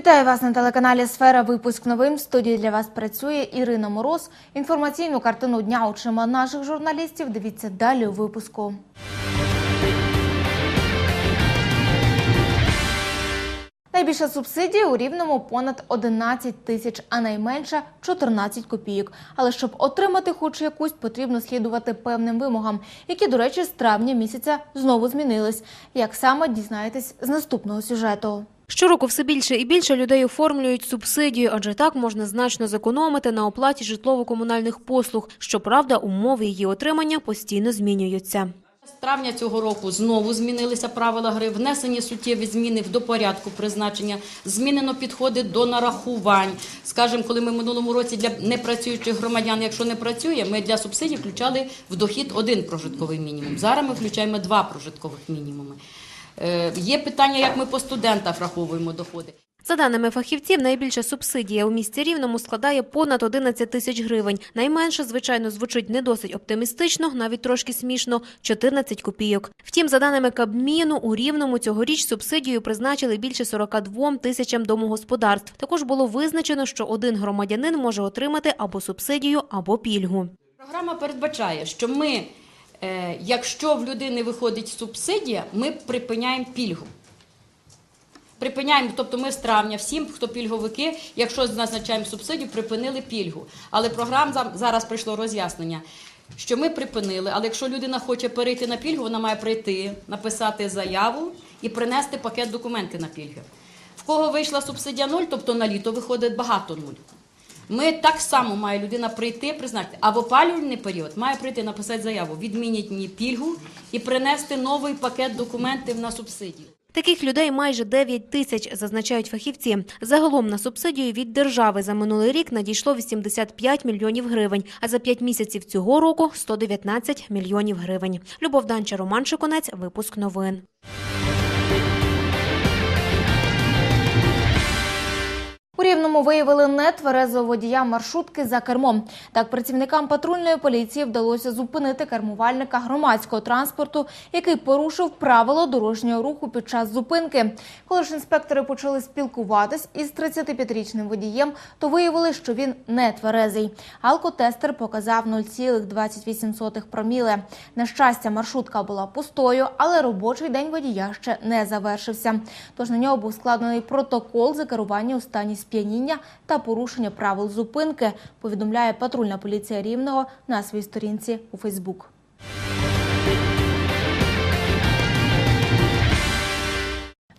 Вітаю вас на телеканалі Сфера. Випуск новин. В студії для вас працює Ірина Мороз. Інформаційну картину дня очима наших журналістів. Дивіться далі у випуску. Найбільша субсидія у рівному понад 11 тисяч, а найменша 14 копійок. Але щоб отримати хоч якусь, потрібно слідувати певним вимогам, які, до речі, з травня місяця знову змінились. Як саме дізнаєтесь з наступного сюжету. Щороку все більше і більше людей оформлюють субсидію, адже так можна значно зекономити на оплаті житлово-комунальних послуг. Щоправда, умови її отримання постійно змінюються. З травня цього року знову змінилися правила гри, внесені суттєві зміни до порядку призначення, змінено підходи до нарахувань. Скажімо, коли ми минулому році для непрацюючих громадян, якщо не працює, ми для субсидій включали в дохід один прожитковий мінімум. Зараз ми включаємо два прожиткових мінімуми. Е, Є питання, як ми по студентах враховуємо доходи. За даними фахівців, найбільша субсидія у місті Рівному складає понад 11 тисяч гривень. Найменше, звичайно, звучить не досить оптимістично, навіть трошки смішно – 14 копійок. Втім, за даними Кабміну, у Рівному цьогоріч субсидію призначили більше 42 тисячам домогосподарств. Також було визначено, що один громадянин може отримати або субсидію, або пільгу. Програма передбачає, що ми, якщо в людини виходить субсидія, ми припиняємо пільгу. Припиняємо, тобто ми з травня всім, хто пільговики, якщо назначаємо субсидію, припинили пільгу. Але програм зараз прийшло роз'яснення, що ми припинили, але якщо людина хоче перейти на пільгу, вона має прийти, написати заяву і принести пакет документів на пільги. В кого вийшла субсидія нуль, тобто на літо виходить багато нуль. Ми так само має людина прийти, призначити, а в опалювальний період має прийти написати заяву, відмінять мені пільгу і принести новий пакет документів на субсидію. Таких людей майже 9 тисяч, зазначають фахівці. Загалом на субсидію від держави за минулий рік надійшло 85 мільйонів гривень, а за 5 місяців цього року – 119 мільйонів гривень. Любов Данча, Роман Шиконець, випуск новин. У Рівному виявили нетверезого водія маршрутки за кермом. Так, працівникам патрульної поліції вдалося зупинити кермувальника громадського транспорту, який порушив правила дорожнього руху під час зупинки. Коли ж інспектори почали спілкуватись із 35-річним водієм, то виявили, що він нетверезий. Алкотестер показав 0,28 проміле. На щастя, маршрутка була пустою, але робочий день водія ще не завершився. Тож на нього був складений протокол за керування у стані сп'яніння та порушення правил зупинки, повідомляє патрульна поліція Рівного на своїй сторінці у Фейсбук.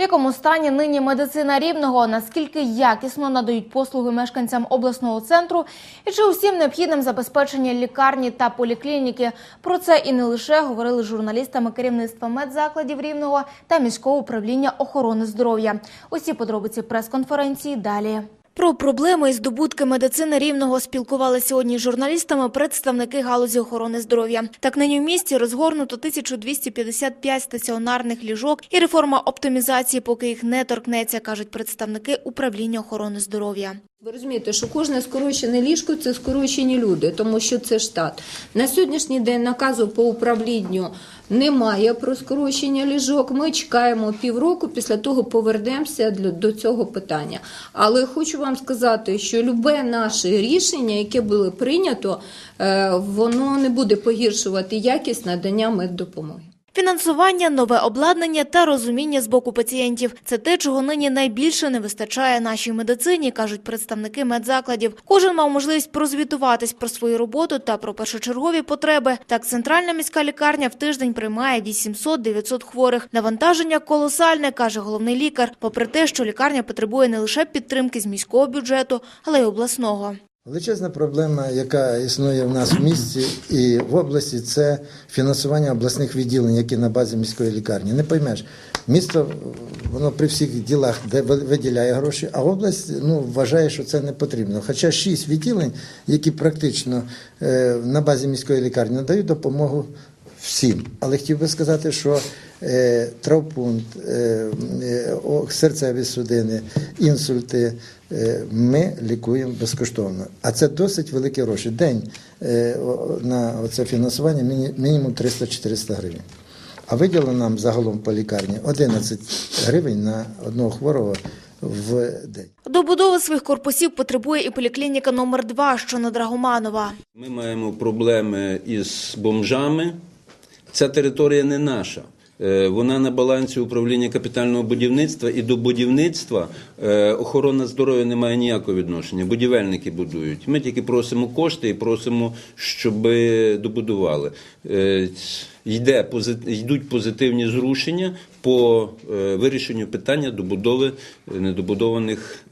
В якому стані нині медицина рівного, наскільки якісно надають послуги мешканцям обласного центру, і чи усім необхідним забезпечення лікарні та поліклініки? Про це і не лише говорили журналістами керівництва медзакладів рівного та міського управління охорони здоров'я. Усі подробиці прес-конференції далі. Про проблеми і здобутки медицини рівного спілкували сьогодні з журналістами представники галузі охорони здоров'я. Так нині в місті розгорнуто 1255 стаціонарних ліжок і реформа оптимізації, поки їх не торкнеться, кажуть представники управління охорони здоров'я. Ви розумієте, що кожне скорочене ліжко це скорочені люди, тому що це штат. На сьогоднішній день наказу по управлінню немає про скорочення ліжок. Ми чекаємо півроку, після того повернемося до цього питання. Але хочу вам сказати, що любе наше рішення, яке було прийнято, е, воно не буде погіршувати якість надання меддопомоги. Фінансування, нове обладнання та розуміння з боку пацієнтів – це те, чого нині найбільше не вистачає нашій медицині, кажуть представники медзакладів. Кожен мав можливість прозвітуватись про свою роботу та про першочергові потреби. Так, центральна міська лікарня в тиждень приймає 800-900 хворих. Навантаження колосальне, каже головний лікар. Попри те, що лікарня потребує не лише підтримки з міського бюджету, але й обласного. Величезна проблема, яка існує в нас в місті і в області, це фінансування обласних відділень, які на базі міської лікарні. Не поймеш, місто воно при всіх ділах де виділяє гроші, а область ну, вважає, що це не потрібно. Хоча шість відділень, які практично е, на базі міської лікарні надають допомогу всім. Але хотів би сказати, що е, травпункт, е, е, серцеві судини, інсульти е, ми лікуємо безкоштовно. А це досить великі гроші. День е, на це фінансування міні- мінімум 300-400 гривень. А виділено нам загалом по лікарні 11 гривень на одного хворого в день. Добудови своїх корпусів потребує і поліклініка номер 2 що на Драгоманова. Ми маємо проблеми із бомжами. Ця територія не наша. Е, Вона на балансі управління капітального будівництва і до будівництва е, охорона здоров'я не має ніякого відношення. Будівельники будують. Ми тільки просимо кошти і просимо, щоб добудували. Е, Йде, йдуть позитивні зрушення по вирішенню питання добудови недобудованих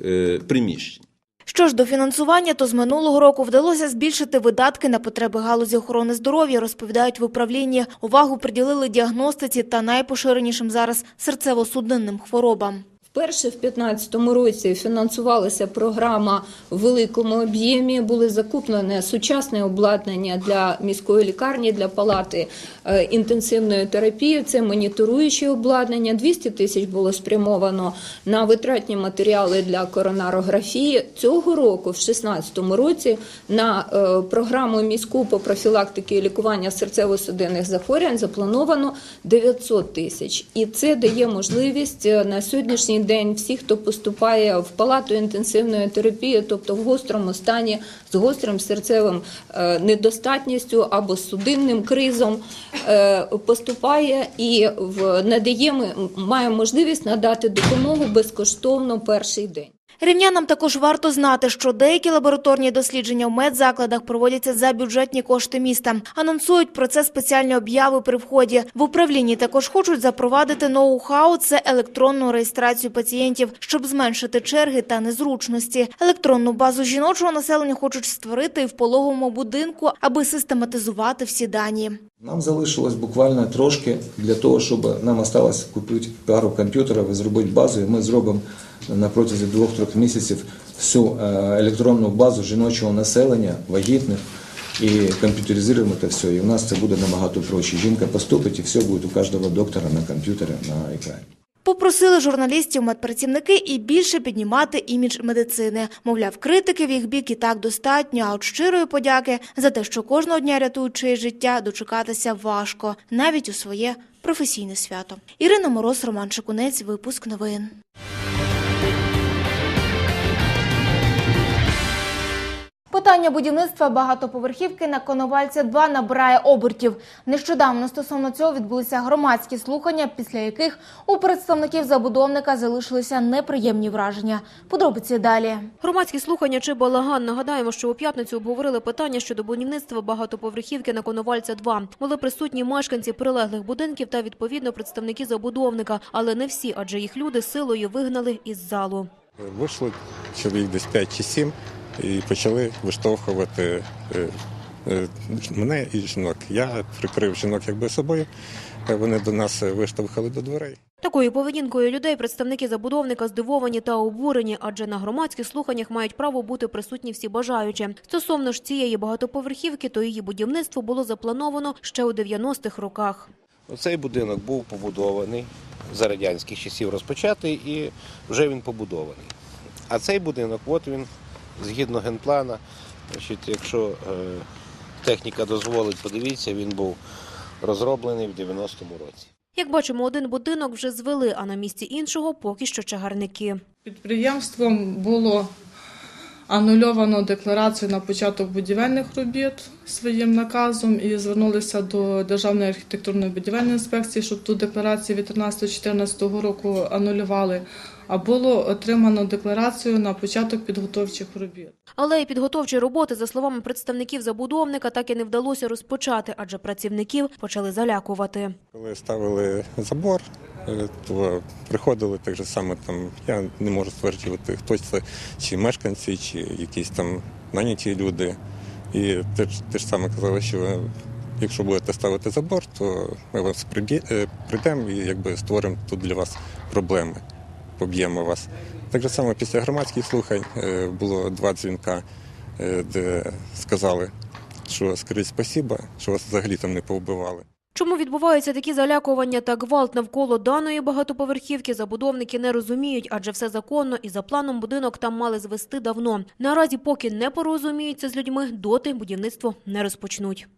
приміщень. Що ж до фінансування, то з минулого року вдалося збільшити видатки на потреби галузі охорони здоров'я, розповідають в управлінні. Увагу приділили діагностиці та найпоширенішим зараз серцево-судинним хворобам. Вперше в 2015 році фінансувалася програма в великому об'ємі. Були закуплені сучасне обладнання для міської лікарні, для палати е, інтенсивної терапії. Це моніторуюче обладнання. 200 тисяч було спрямовано на витратні матеріали для коронарографії. Цього року, в 2016 році, на е, програму міську по профілактиці і лікування серцево-судинних захворювань заплановано 900 тисяч. І це дає можливість е, на сьогоднішній день всі, хто поступає в палату інтенсивної терапії, тобто в гострому стані з гострим серцевим е, недостатністю або судинним кризом, е, поступає і в має можливість надати допомогу безкоштовно перший день. Рівнянам також варто знати, що деякі лабораторні дослідження в медзакладах проводяться за бюджетні кошти міста. Анонсують про це спеціальні обяви при вході. В управлінні також хочуть запровадити ноу-хау – це електронну реєстрацію пацієнтів, щоб зменшити черги та незручності. Електронну базу жіночого населення хочуть створити і в пологовому будинку, аби систематизувати всі дані. Нам залишилось буквально трошки для того, щоб нам залишилося купити пару комп'ютерів і зробити базу. І ми зробимо на протязі двох-трьох місяців всю е, електронну базу жіночого населення, вагітних, і комп'ютеризуємо це все. І у нас це буде набагато проще. Жінка поступить, і все буде у кожного доктора на комп'ютері, на екрані. Попросили журналістів медпрацівники і більше піднімати імідж медицини. Мовляв, критики в їх бік і так достатньо, а от щирої подяки за те, що кожного дня рятують чиєсь життя, дочекатися важко, навіть у своє професійне свято. Ірина Мороз, Роман Шикунець, випуск новин. Питання будівництва багатоповерхівки на Коновальця 2 набирає обертів. Нещодавно стосовно цього відбулися громадські слухання, після яких у представників забудовника залишилися неприємні враження. Подробиці далі. Громадські слухання чи балаган. Нагадаємо, що у п'ятницю обговорили питання щодо будівництва багатоповерхівки на Коновальця 2. Були присутні мешканці прилеглих будинків та відповідно представники забудовника, але не всі, адже їх люди силою вигнали із залу. Вийшло чоловік десь 5 чи 7 і почали виштовхувати е, е, мене і жінок. Я прикрив жінок якби собою. е, Вони до нас виштовхали до дверей. Такою поведінкою людей представники забудовника здивовані та обурені, адже на громадських слуханнях мають право бути присутні всі бажаючі. Стосовно ж цієї багатоповерхівки, то її будівництво було заплановано ще у 90-х роках. Цей будинок був побудований за радянських часів розпочатий і вже він побудований. А цей будинок, от він, згідно генплана, значить, якщо е, техніка дозволить, подивіться, він був розроблений в 90-му році. Як бачимо, один будинок вже звели, а на місці іншого поки що чагарники. Підприємством було анульовано декларацію на початок будівельних робіт своїм наказом і звернулися до Державної архітектурної будівельної інспекції, щоб ту декларацію від 13-14 року анулювали. А було отримано декларацію на початок підготовчих робіт. Але і підготовчі роботи, за словами представників забудовника, так і не вдалося розпочати, адже працівників почали залякувати. Коли ставили забор, е, то приходили так же само там. Я не можу стверджувати, хтось це чи мешканці, чи якісь там наняті люди. І те ж, те ж саме казали, що якщо будете ставити забор, то ми вас е, прийдемо і якби створимо тут для вас проблеми, поб'ємо вас. Так же само після громадських слухань е, було два дзвінка, е, де сказали, що скажіть спасіба, що вас взагалі там не повбивали. Чому відбуваються такі залякування та гвалт навколо даної багатоповерхівки, забудовники не розуміють, адже все законно і за планом будинок там мали звести давно. Наразі, поки не порозуміються з людьми, доти будівництво не розпочнуть.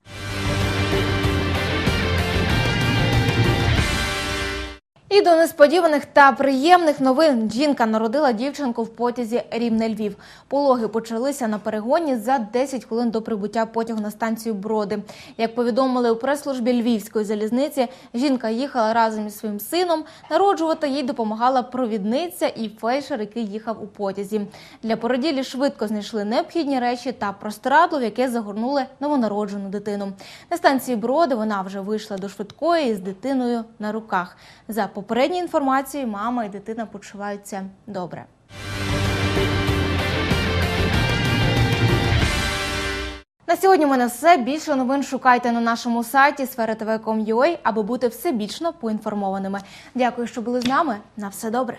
До несподіваних та приємних новин жінка народила дівчинку в потязі Рівне Львів. Пологи почалися на перегоні за 10 хвилин до прибуття потягу на станцію Броди. Як повідомили у прес-службі Львівської залізниці, жінка їхала разом із своїм сином. Народжувати їй допомагала провідниця і фельдшер, який їхав у потязі. Для породілі швидко знайшли необхідні речі та простирадло, в яке загорнули новонароджену дитину. На станції Броди вона вже вийшла до швидкої з дитиною на руках. За попередньою інформації, мама і дитина почуваються добре. На сьогодні у мене все. Більше новин шукайте на нашому сайті sfera.tv.com.ua, аби бути всебічно поінформованими. Дякую, що були з нами. На все добре.